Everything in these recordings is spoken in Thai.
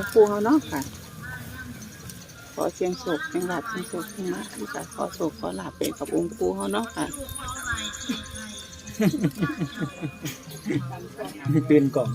ม่ครูเขาเนาะค่ะ ขอเสียงโศกเสียงหลับเสียงโศกเสียงมาที่จะขอโศกขอหลับเป็นกับองค์ครูเขาเนาะค่ะ ตื่นกล่อง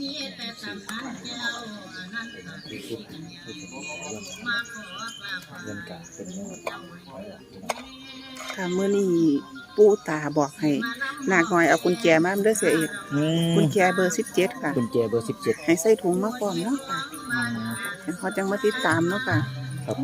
มีแต่สัมพันธ์เจ้าอนันตมาขอกราบขอเงินกาเป็นเงินค่ะเมื่อนี้ปู่ตาบอกให้นาคน้อยเอากุญแจมาเด้อเสียเอกอืมกุญแจเบอร์สิบเจ็ดค่ะ กุญแจเบอร์สิบเจ็ดให้ใส่ถุงมาก่อนเนาะค่ะให้เขาจังมาติดตามเนาะค่ะ ครับ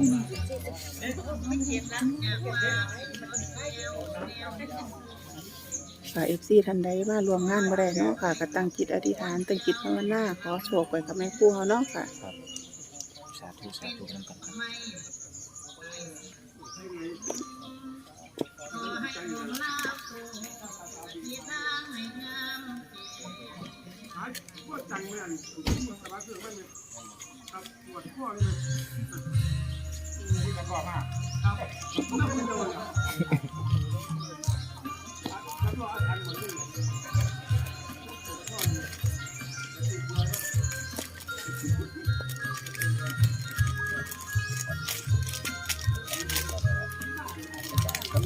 ค่ะเอฟซีทันใดว่ารวมงานมาได้เนาะค่ะก็ตั้งจิตอธิษฐานตั้งจิตภาวนาขอโชคไปกับแม่ครูเขาเนาะค่ะ ครับสาธุสาธุกันกันครับ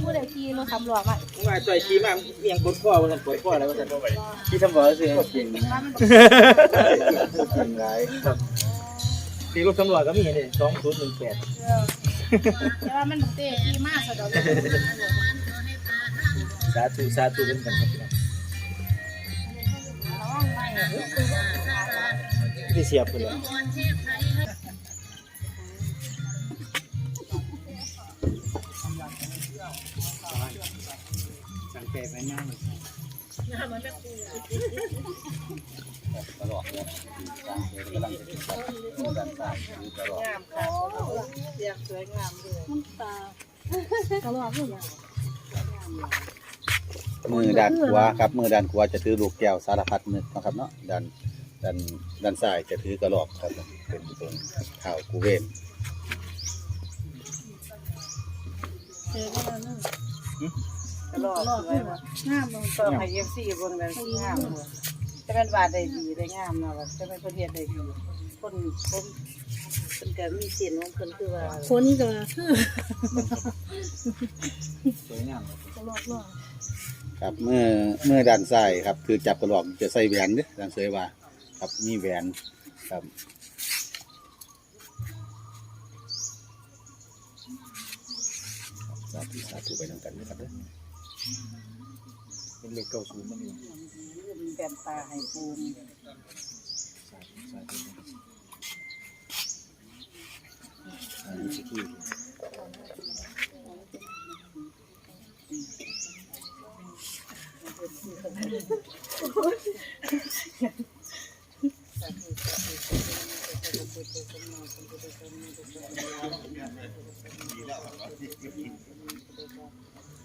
ผู้ใดขี่รถสำรวจมาว่าจ่อยขี้มากเมียงกดข้อว่าสันปวดข้อแล้วว่าสันที่ทำบ่อสิเก่งเก่งไรครับที่รถตำรวจก็มีนี่สองศูนย์หนึ่งแปดแต่ว่ามันเตะขี่มากสะดอกสาธุสาธุกันกันครับพี่น้องระวังไม่ที่เสีย ไปเลยสังเกตไปหน้ามันตลอดเลยมือด้านขวาครับ มือด้านขวาจะถือลูกแก้วสารพัดนึกนะครับเนาะด้านด้านด้านซ้ายจะถือกระรอกครับเป็นเป็นข่าวกูเวนเจอกันแล้วเนึง ตลอดเลยว่ะงามบ่ต้องให้เอฟซีเบิ่งเลยงามเลยจะเป็นวาดได้ดีได้งามเนาะว่าจะเป็นประเทศได้ดีคนคนเพิ่นก็มีเสียนของเพิ่นคือว่าคนก็คือสวยงามตลอดรอครับมือมือด้านซ้ายครับ คือจับกระรอกจะใส่แหวนเด้อด้านเสยว่า ครับมีแหวนครับสาธุสาธุไปทำกันนะครับเด้อ เป็นเลขเก้าศูนย์มันอยู่แว่นตาให้ปูมสาธุสาธุอันนี้สิที่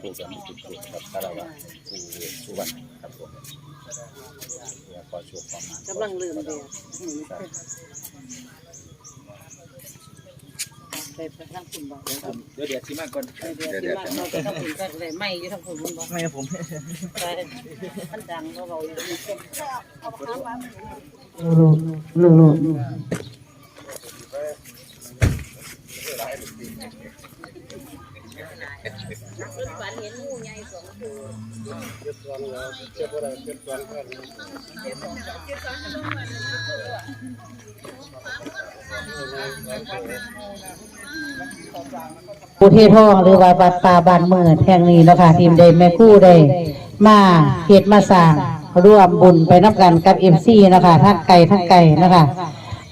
ผู้กันจุดจุดครับคารวะผู้สุวรรณครับผมเพื่อขอโชคความหมายกำลังลืมเด้ครับ ไปทางคุณบอกเดี๋ยวเดี๋ยวสิมาก่อนเดี๋ยวที่ว่าเราไปทางคุณก็เลยไม่อยู่ทางคุณมันบอกไม่ผมใช่มันดังเพราะเราอยู่ที่ปูเทศทองหรือว่าวัดป่าบ้านเมืองแห่งนี้เนาะคะทีมใดแม่ครู่ได้มาเฮ็ดมาสร้างร่วมบุญไปนับกันกับเอ็มซีนะคะทั้งไก่ทั้งไก่นะคะ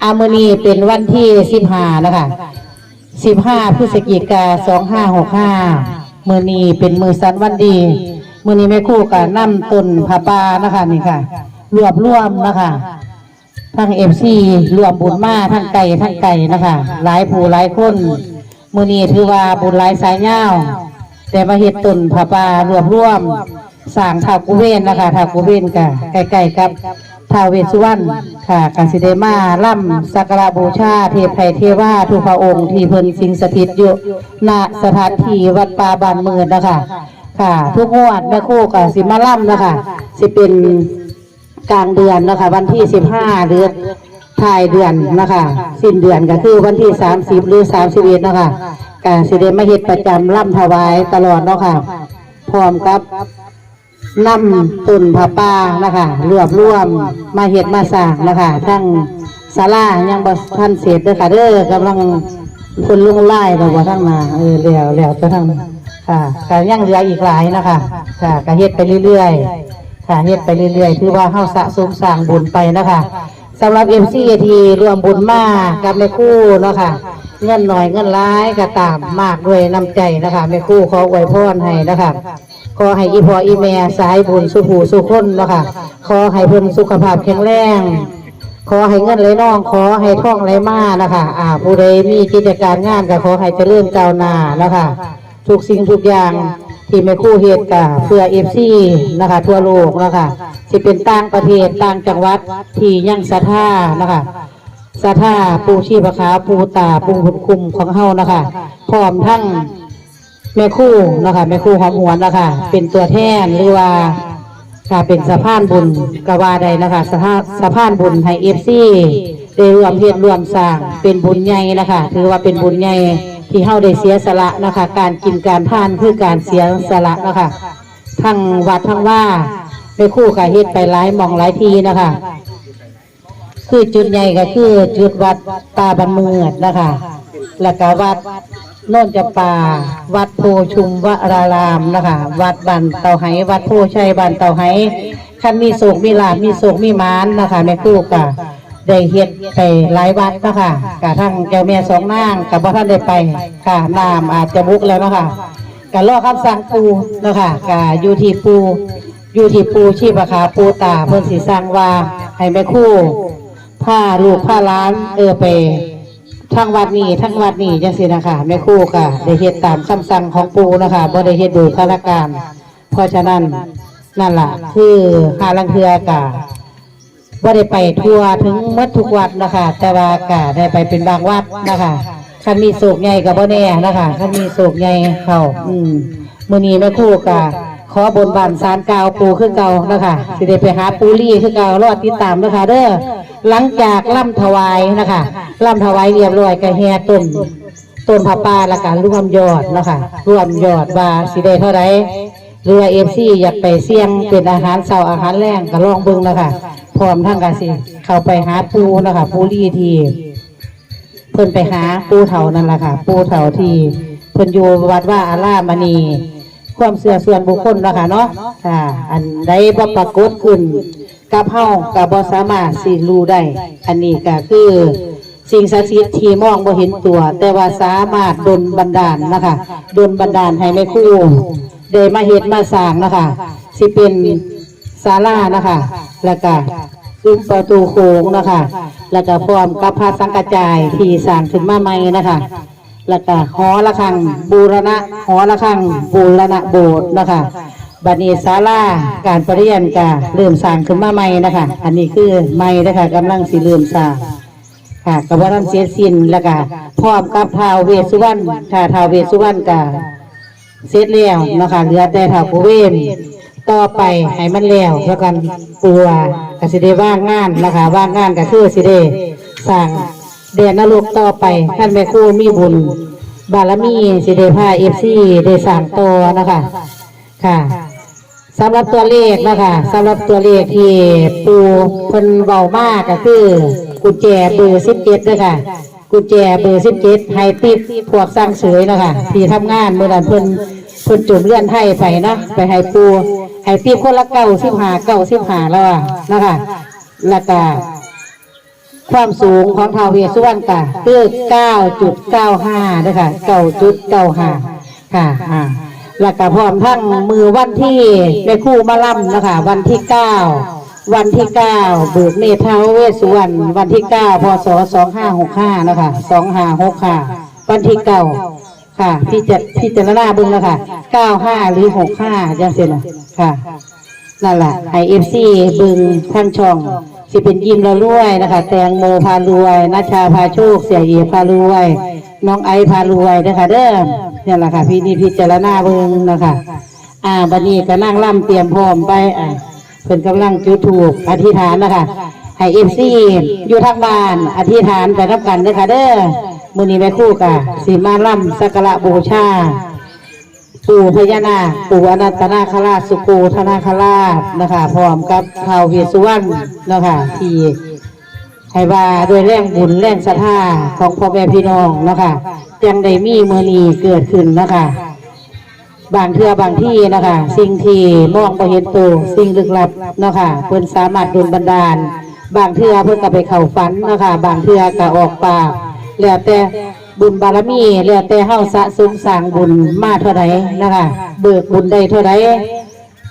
อามือนีเป็นวันที่สิบห้านะคะสิบห้าพฤศจิกาสองห้าหกห้ามือนีเป็นมือสันวันดี มือนีแม่ครู่กับนำต้นผาปานะคะนี่ค่ะ รวบรวมนะคะ ทั้งเอฟซีรวมบุญมาทั้งไก่ทั้งไก่นะคะหลายผู้หลายคนมือนีถือว่าบุญหลายสายเงาแต่มาเฮ็ดตุนผาป่ารวบรวมสร้างทากุเวนนะคะทากุเวนกะใกล้ๆกับท้าเวสุวรรณค่ะกันสิเดมาล่ำสักการบูชา เทพไทยเทวาทุพระองค์ที่เพิ่นสิงสถิตอยู่ณสถานที่วัดป่าบานเมืองนะคะค่ะ ทุกงวดแม่คู่กับสิมาล่ำนะคะสิเป็น กลางเดือนนะคะวันที่สิบห้าเดือนท้ายเดือนนะคะสิ้นเดือนก็คือวันที่สามสิบหรือสามสิบเอ็ดนะคะการสิเดมาเฮ็ดประจำร่ำถวายตลอดเนาะค่ะพร้อมกับนำตุนผ้าป่านะคะรวบรวมมาเฮ็ดมาสร้างนะคะทั้งศาลายังบ่ทันเสร็จด้อค่ะเด้อกำลังคนลุงไล่เราว่าทั้งหนาเออแล้วแล้วก็ทั้งค่ะก็ยังเหลืออีกหลายนะคะค่ะก็เฮ็ดไปเรื่อยๆ ค่ะเฮ็ดไปเรื่อยๆถือว่าเฮาสะสมสร้างบุญไปนะคะสำหรับ MC ที่รวมบุญมากับแม่คู่เนาะค่ะ เงินหน่อยเงินร้ายก็ตามมากด้วยน้ำใจนะคะแม่คู่ขออวยพรให้นะคะขอให้อีพออีแม่สายบุญสุผูสุคนเนาะค่ะขอให้เพิ่นสุขภาพแข็งแรงขอให้เงินไหลน่อง ขอให้ท่องไหลมานะคะอ่า ผู้ใดมีกิจการงานก็ขอให้เจริญก้าวหน้านะคะทุกสิ่งทุกอย่าง ที่แม่ครู่เฮ็ดกะเพื่อเอฟซีนะคะ ทั่วโลกนะคะสิเป็นต่างประเทศต่างจังหวัดที่ยังศรัทธานะคะศรัทธาปูชีพขาวปูตาปูบุญคุมของเฮานะคะพร้อมทั้งแม่ครู่นะคะแม่ครู่หอมหวนนะคะเป็นตัวแทนหรือว่าค่ะเป็นสะพานบุญกว่าใดนะคะสะพานสะพานบุญให้เอฟซีได้รวมเพียรรวมสร้างเป็นบุญใหญ่นะคะถือว่าเป็นบุญใหญ่ ที่เฮาได้เสียสละนะคะ การกินการทานคือการเสียสละนะคะทั้งวัดทั้งว่าไปคู่กับเฮ็ดไปหลายมองหลายทีนะคะ คือจุดใหญ่ก็คือจุดวัดตาบันเมือดนะคะแล้วก็วัดโน่นจะป่า วัดโพชุมวรารามนะคะ วัดบันเตาไหวัดโพชัยบันเตาไหคันมีโศกมีลาบมีโศกมีมานนะคะแม่คู่กะ ได้เฮ็ดไปหลายวัดนะค่ะกะทั้งเจ้าแม่สองนางกับพ่ท่านได้ไปค่ะน้ำอาจจะบุกแล้วนะคะกะรอคำสั่งปูนะคะกะอยู่ที่ปูอยู่ที่ปูชีพขาปูตาเพิ่นสิสั่งว่าให้แม่ครู่พาลูกพาล้านเออไปทั้งวัดนี้ทั้งวัดนี้จังสินะคะแม่คู่ค่ะ ได้เฮ็ดตามคำสั่งของปูนะคะบ่ได้เฮ็ดโดยข้าราชการ เพราะฉะนั้นนั่นล่ะ คือหาลังเทือกะ บ่ได้ไปทั่วถึงหมดทุกวัดนะคะแต่ว่ากะได้ไปเป็นบางวัดนะคะคันมีโศกใหญ่กับบ่แน่นะคะคันมีโศกใหญ่เข้าอืมมื้อนี้แม่ครู่กะขอบนบานสารกาวปูขึ้นเก่านะคะสิได้ไปหาปูรี่ขึ้นเก่ารอติดตามนะคะเด้อหลังจากล่ำถวายนะคะล่ำถวายเรียบร้อยก็แห่ต้นต้นผ้าป่าและการรวมยอดนะคะรวมยอดว่าสิได้เท่าไรหรือว่าเอฟซีอยากไปเสี่ยงเป็นอาหารเช้าอาหารแรงก็ลองเบิ่งนะคะพ ร้อมทั้งกันสิ เข้าไปหาปูนะคะปูรีทีเพิ่นไปหาปูเถานั่นแหละค่ะ ปูเถาที่เพิ่นอยู่วัดว่าอาร่ามณี ความเสื่อส่วนบุคคลนะคะเนาะค่ะอันใดบ่ปรากฏขึ้นกับเฮากับบ่สามารถสิรู้ได้ อันนี้ก็คือสิ่งศักดิ์สิทธิ์ที่มองบ่เห็นตัว แต่ว่าสามารถดลบันดาลนะคะดลบันดาลให้แม่ครูได้มาเฮ็ดมาสร้างนะคะสิเป็น ศาลานะคะ แล้วก็ซุ้มประตูโค้งนะคะ แล้วก็พร้อมกับพระสังกระจายที่สร้างขึ้นมาใหม่นะคะ แล้วก็หอระฆังบูรณะหอระฆังบูรณะโบสถ์นะคะบัดนี้ศาลาการประเรียนก็เริ่มสร้างขึ้นมาใหม่นะคะ อันนี้คือใหม่นะคะกำลังสิเริ่มสร้างค่ะกับว่าท่านเสียสินแล้วก็พร้อมกับท้าวเวสสุวรรณค่ะท้าวเวสสุวรรณก็เสร็จแล้วนะคะเหลือแต่ท้าวกุเวน ต่อไปให้มันแล้วแล้วกันปัวกสิได้ว่างงานนะคะว่างงานก็คือสิได้สร้างเดนนรกต่อไปท่านแม่ครูมีบุญ บารมีสิได้พาเอฟซีได้สร้างตัวนะคะค่ะสำหรับตัวเลขนะคะสำหรับตัวเลขที่ปูเพิ่นเบามากก็คือกุญแจเบอร์สิบเจ็ดนะคะกุญแจเบอร์สิบเจ็ดให้ติดพวกสร้างเสยนะคะที่ทำงานเมื่อนั้นเพิ่นเพิ่นจุ่มเลื่อนให้ไปเนาะไปให้ปู ให้ติดคนละเก้าสิบห้าเก้าสิบห้าแล้วอะนะคะแล้วก็ความสูงของทาวเวสสุวรรณกะคือ9.95นะคะ9.95ค่ะอ่าแล้วก็พร้อมทั้งมือวันที่แม่ครู่มาล่ำนะคะวันที่9วันที่เบิกเนตรท้าวเวสสุวรรณวันที่9พศ2565นะคะ2565วันที่9ค่ะพี่จะพี่เจารณาเบิ่งแล้วค่ะ 95หรือ65จังซี่ะค่ะนั่นแหละไอเอฟซีบึงท่านช่องสิเป็นยิมเรารวยนะคะ แตงโมพารวยนัชชาพาโชคเสียเอียพารวย น้องไอพารวยนะคะเด้อเนี่ยแหละค่ะพี่นี่พิจารณาเบิงนะคะ อ่าบันนี้ก็นั่งล่ำเตรียมพร้อมไปอ่าเพิ่นกำลังจุดถูกอธิษฐานนะคะให้เอฟซีอยู่ทางบ้าน อธิษฐานไปรับกันเด้อค่ะเด้อมือนี้แม่คู่กะสีมาล่ำสักการะบูชา ปู่พญานาคปู่อนันตนาคราชสุโกธนาคราชนะคะพร้อมกับท้าวเวสสุวรรณนะคะที่ให้ว่าด้วยแรงบุญแรงศรัทธาของพ่อแม่พี่น้องนะคะยังได้มีเมือนีเกิดขึ้นนะคะบางเทือบางที่นะคะ สิ่งที่มองไปเห็นตัวสิ่งลึกลับนะคะเพิ่นสามารถดลบันดาล บางเทือเพิ่นก็ไปเข้าฝันนะคะ บางเทือก็ออกปากแล้วแต่ บุญบารมีแล้วแต่เฮาสะสมสร้างบุญมาเท่าใดนะคะเบิกบุญได้เท่าใด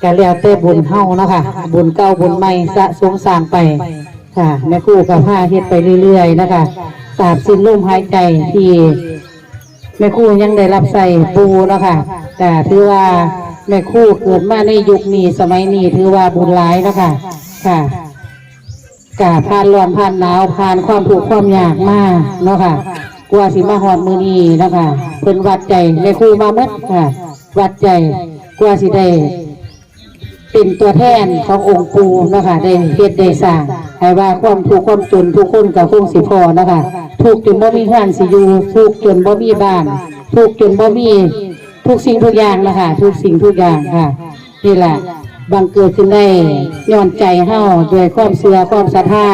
ก็แล้วแต่บุญเฮานะคะบุญเก่าบุญใหม่สะสมสร้างไปค่ะแม่ครู่กับผ้าเฮ็ดไปเรื่อยๆนะคะตราบสิ้นลมหายใจที่แม่ครู่ยังได้รับใส่ปูเนาะคะแต่ถือว่าแม่ครู่เกิดมาในยุคนี้สมัยนี้ถือว่าบุญหลายเนาะคะค่ะกาผ่านร้อนผ่านหนาวผ่านความถูกความยากมากเนาะค่ะ กว่าสิมาหอดมือนี้นะคะเพิ่นวัดใจแม่ครู่มาเมดค่ะ วัดใจกว่าสิได้เป็นตัวแทนขององค์ปูนะคะได้เฮ็ดได้สร้างให้ว่าความทุกข์ความจนทุกคนกับคงสิพอนะคะทุกจนบ่มีงานสิอยู่ทุกจนบ่มีบ้าน ทุกจนบ่มีทุกสิ่งทุกอย่างนะคะทุกสิ่งทุกอย่างค่ะนี่แหละบังเกิดขึ้นได้ย้อนใจเฮาด้วยความเสื่อความศรัทธา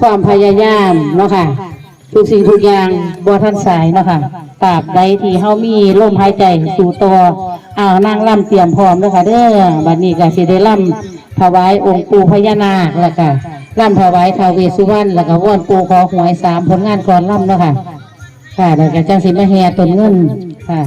ความพยายามเนาะค่ะ ทุกสิ่งทุกอย่างบัวท่านสายเนาะค่ะตราบใดที่เฮามีลมหายใจสู่ตัวอ่าวนั่งล่ำเตรียมพร้อมเนาะค่ะเด้อบัดนี้ก็สิได้ล่ำถวายองค์ปู่พญานาคแล้วก็ล่ำถวายท้าวเวสสุวรรณแล้วก็วอนปู่ขอหวยสามผลงานก่อนล่ำเนาะค่ะ ค่ะแล้วก็จังสิมาแห่ต้นเงินค่ะ